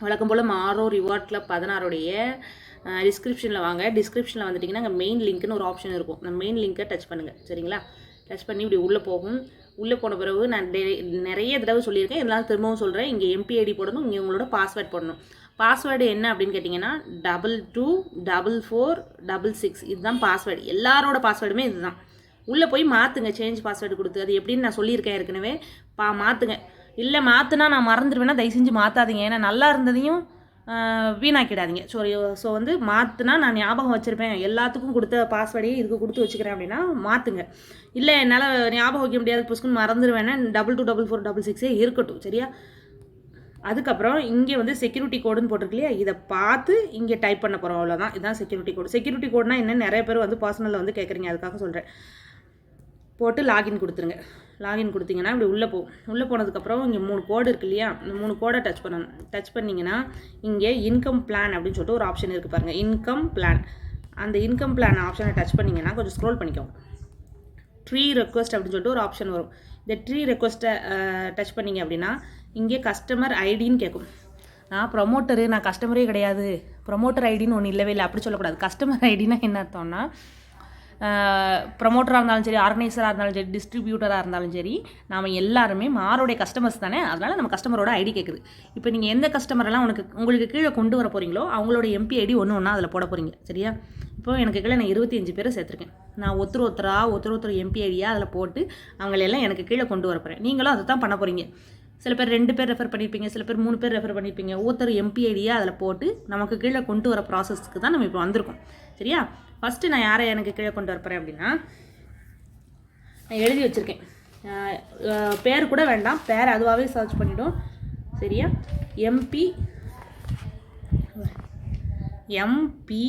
வழக்கம் போல் மாரோ reward club பதினாறுடைய டிஸ்கிரிப்ஷனில் வாங்க. டிஸ்கிரிப்ஷனில் வந்துட்டிங்கன்னா அங்கே மெயின் லிங்க்னு ஒரு ஆப்ஷன் இருக்கும். அந்த மெயின் லிங்க்கை டச் பண்ணுங்கள் சரிங்களா? டச் பண்ணி இப்படி உள்ளே போகும். உள்ளே போன பிறகு நான் டெ- நிறைய தடவை சொல்லியிருக்கேன். இதெல்லாம் திரும்பவும் சொல்கிறேன் இங்கே எம்பிஐடி போடணும். இங்கே உங்களோட பாஸ்வேர்ட் போடணும். பாஸ்வேர்டு என்ன அப்படின்னு கேட்டிங்கன்னா double two double four double six இதுதான் பாஸ்வேர்டு எல்லாரோட பாஸ்வேர்டுமே இதுதான். உள்ளே போய் மாற்றுங்க சேஞ்ச் பாஸ்வேர்டு கொடுத்து. அது எப்படின்னு நான் சொல்லியிருக்கேன் ஏற்கனவே. பா மாற்றுங்க இல்லை மாற்றினா நான் மறந்துடுவேன்னா தயவு செஞ்சு மாற்றாதீங்க ஏன்னா நல்லா இருந்ததையும் வீணாக்கிடாதீங்க. ஸோ ஸோ வந்து மாற்றினா நான் ஞாபகம் வச்சுருப்பேன். எல்லாத்துக்கும் கொடுத்த பாஸ்வேர்டையே இதுக்கு கொடுத்து வச்சுக்கிறேன் அப்படின்னா மாற்றுங்க இல்லை என்னால் ஞாபகம் வைக்க முடியாது புஸ்குன்னு மறந்துடுவேன்னா double two double four double சிக்ஸே இருக்கட்டும். சரியா? அதுக்கப்புறம் இங்கே வந்து செக்யூரிட்டி கோடுன்னு போட்டிருக்கு இல்லையா? இதை பார்த்து இங்கே டைப் பண்ண போகிறோம் அவ்வளோதான் இதுதான் செக்யூரிட்டி கோடு செக்யூரிட்டி கோடுனா என்ன நிறைய பேர் வந்து பர்சனலில் வந்து கேட்குறீங்க அதுக்காக சொல்கிறேன் போட்டு லாகின் கொடுத்துருங்க. லாகின் கொடுத்தீங்கன்னா இப்படி உள்ளே போ உள்ளே போனதுக்கப்புறம் இங்கே மூணு கோடு இருக்கு இல்லையா? இந்த மூணு கோடை டச் பண்ணணும். டச் பண்ணிங்கன்னா இங்கே இன்கம் பிளான் அப்படின்னு சொல்லிட்டு ஒரு ஆப்ஷன் இருக்குது பாருங்கள் இன்கம் பிளான் அந்த இன்கம் பிளான் ஆப்ஷனை டச் பண்ணிங்கன்னா கொஞ்சம் ஸ்க்ரோல் பண்ணிக்கோங்க. ட்ரீ ரெக்வஸ்ட் அப்படின்னு சொல்லிட்டு ஒரு ஆப்ஷன் வரும். இந்த ட்ரீ ரெக்வஸ்ட்டை டச் பண்ணீங்க அப்படின்னா இங்கே கஸ்டமர் ஐடின்னு கேட்கும். நான் ப்ரொமோட்டரு நான் கஸ்டமரே கிடையாது. ப்ரொமோட்டர் ஐடின்னு ஒன்று இல்லவே இல்லை. அப்படி சொல்லக்கூடாது. கஸ்டமர் ஐடினா என்ன அர்த்தம்னா ப்ரமோட்டராக இருந்தாலும் சரி ஆர்கனைசராக இருந்தாலும் சரி டிஸ்ட்ரிபியூட்டராக இருந்தாலும் சரி நாம் எல்லாருமே மாரோடைய கஸ்டமர்ஸ் தானே? அதனால் நம்ம கஸ்டமரோட ஐடி கேட்குது இப்போ நீங்கள் எந்த கஸ்டமரெல்லாம் உனக்கு உங்களுக்கு கீழே கொண்டு வர போகிறீங்களோ அவங்களோட எம்பி ஐடி ஒன்று ஒன்றா அதில் போட போகிறீங்க சரியா? இப்போ எனக்கு கீழே நான் இருபத்தி அஞ்சு பேரை சேர்த்துருக்கேன். நான் ஒருத்தர் ஒருத்தரா ஒருத்தர் ஒருத்தர் எம்பி ஐடியாக அதில் போட்டு அவங்களெல்லாம் எனக்கு கீழே கொண்டு வர போகிறேன் நீங்களும் அதை தான் பண்ண போகிறீங்க சில பேர் ரெண்டு பேர் ரெஃபர் பண்ணியிருப்பீங்க சில பேர் மூணு பேர் ரெஃபர் பண்ணியிருப்பீங்க ஒருத்தர் எம்பி ஐடியாக அதில் போட்டு நமக்கு கீழே கொண்டு வர ப்ராசஸ்க்கு தான் நம்ம இப்போ வந்திருக்கோம். சரியா? ஃபஸ்ட்டு நான் யாரை எனக்கு கீழே கொண்டு வரப்போகிறேன் அப்படின்னா நான் எழுதி வச்சுருக்கேன். பேர் கூட வேண்டாம். பேர் அதுவாகவே சர்ச் பண்ணிவிடும் சரியா? எம்பி எம்பி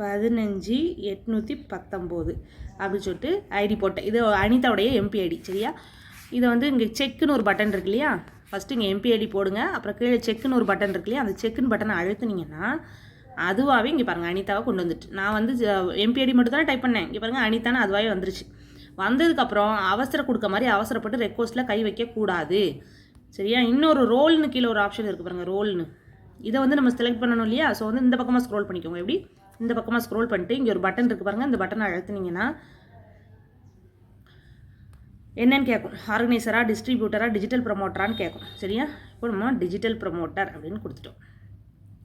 பதினஞ்சு எட்நூற்றி பத்தொம்போது அப்படின்னு சொல்லிட்டு ஐடி போட்டேன். இது அனிதாவுடைய எம்பி ஐடி சரியா? இதை வந்து இங்கே செக்குன்னு ஒரு பட்டன் இருக்கு இல்லையா? ஃபஸ்ட்டு இங்கே எம்பிஐடி போடுங்க. அப்புறம் கீழே செக்குன்னு ஒரு பட்டன் இருக்கு இல்லையா? அந்த செக்குன்னு பட்டனை அழுத்துனீங்கன்னா அதுவாகவே இங்கே பாருங்கள் அனிதாவை கொண்டு வந்துட்டு. நான் வந்து எம்பிஐடி மட்டும் தான் டைப் பண்ணேன். இங்கே பாருங்கள் அனிதான்னு அதுவாகவே வந்துருச்சு. வந்ததுக்கப்புறம் அவசரம் கொடுக்க மாதிரி அவசரப்பட்டு ரெக்வஸ்ட்டில் கை வைக்கக்கூடாது சரியா? இன்னொரு ரோல்னு கீழே ஒரு ஆப்ஷன் இருக்குது பாருங்கள் ரோல்னு இதை வந்து நம்ம செலக்ட் பண்ணணும் இல்லையா? ஸோ வந்து இந்த பக்கமாக ஸ்க்ரோல் பண்ணிக்கோங்க. எப்படி? இந்த பக்கமாக ஸ்க்ரோல் பண்ணிட்டு இங்கே ஒரு பட்டன் இருக்குது பாருங்கள் இந்த பட்டனை அழுத்துனீங்கன்னா என்னன்னு கேட்கும். ஆர்கனைசராக டிஸ்ட்ரிபியூட்டராக டிஜிட்டல் ப்ரமோட்டரான்னு கேட்கும். சரியா? இப்போ நம்ம டிஜிட்டல் ப்ரமோட்டர் அப்படின்னு கொடுத்துட்டோம்.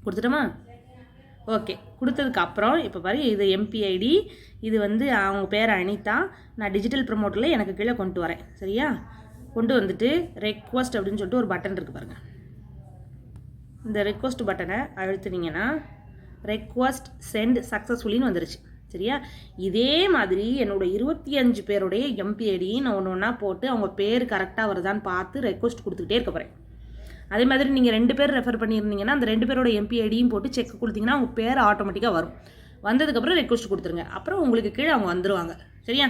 கொடுத்துட்டோமா? ஓகே கொடுத்ததுக்கு அப்புறம் இப்போ பாரு இது எம்பிஐடி இது வந்து அவங்க பேர் அனிதா. நான் டிஜிட்டல் ப்ரமோட்டரில் எனக்கு கீழே கொண்டு வரேன். சரியா? கொண்டு வந்துட்டு ரெக்வஸ்ட் அப்படின்னு சொல்லிட்டு ஒரு பட்டன் இருக்குது பாருங்கள் இந்த ரெக்வஸ்ட் பட்டனை அழுத்துனீங்கன்னா ரெக்வஸ்ட் சென்ட் சக்ஸஸ்ஃபுல்லின்னு வந்துருச்சு. சரியா? இதே மாதிரி என்னோட இருபத்தி அஞ்சு பேருடைய எம்பிஐடியும் நான் ஒன்று ஒன்றா போட்டு அவங்க பேர் கரெக்டாக வருதான்னு பார்த்து ரெக்வஸ்ட் கொடுத்துக்கிட்டே இருக்க போகிறேன் அதே மாதிரி நீங்கள் ரெண்டு பேர் ரெஃபர் பண்ணியிருந்தீங்கன்னா அந்த ரெண்டு பேரோட எம்பி ஐடியும் போட்டு செக் கொடுத்தீங்கன்னா அவங்க பேர் ஆட்டோமேட்டிக்காக வரும். வந்ததுக்கப்புறம் ரெக்வஸ்ட் கொடுத்துருங்க. அப்புறம் உங்களுக்கு கீழே அவங்க வந்துருவாங்க. சரியா?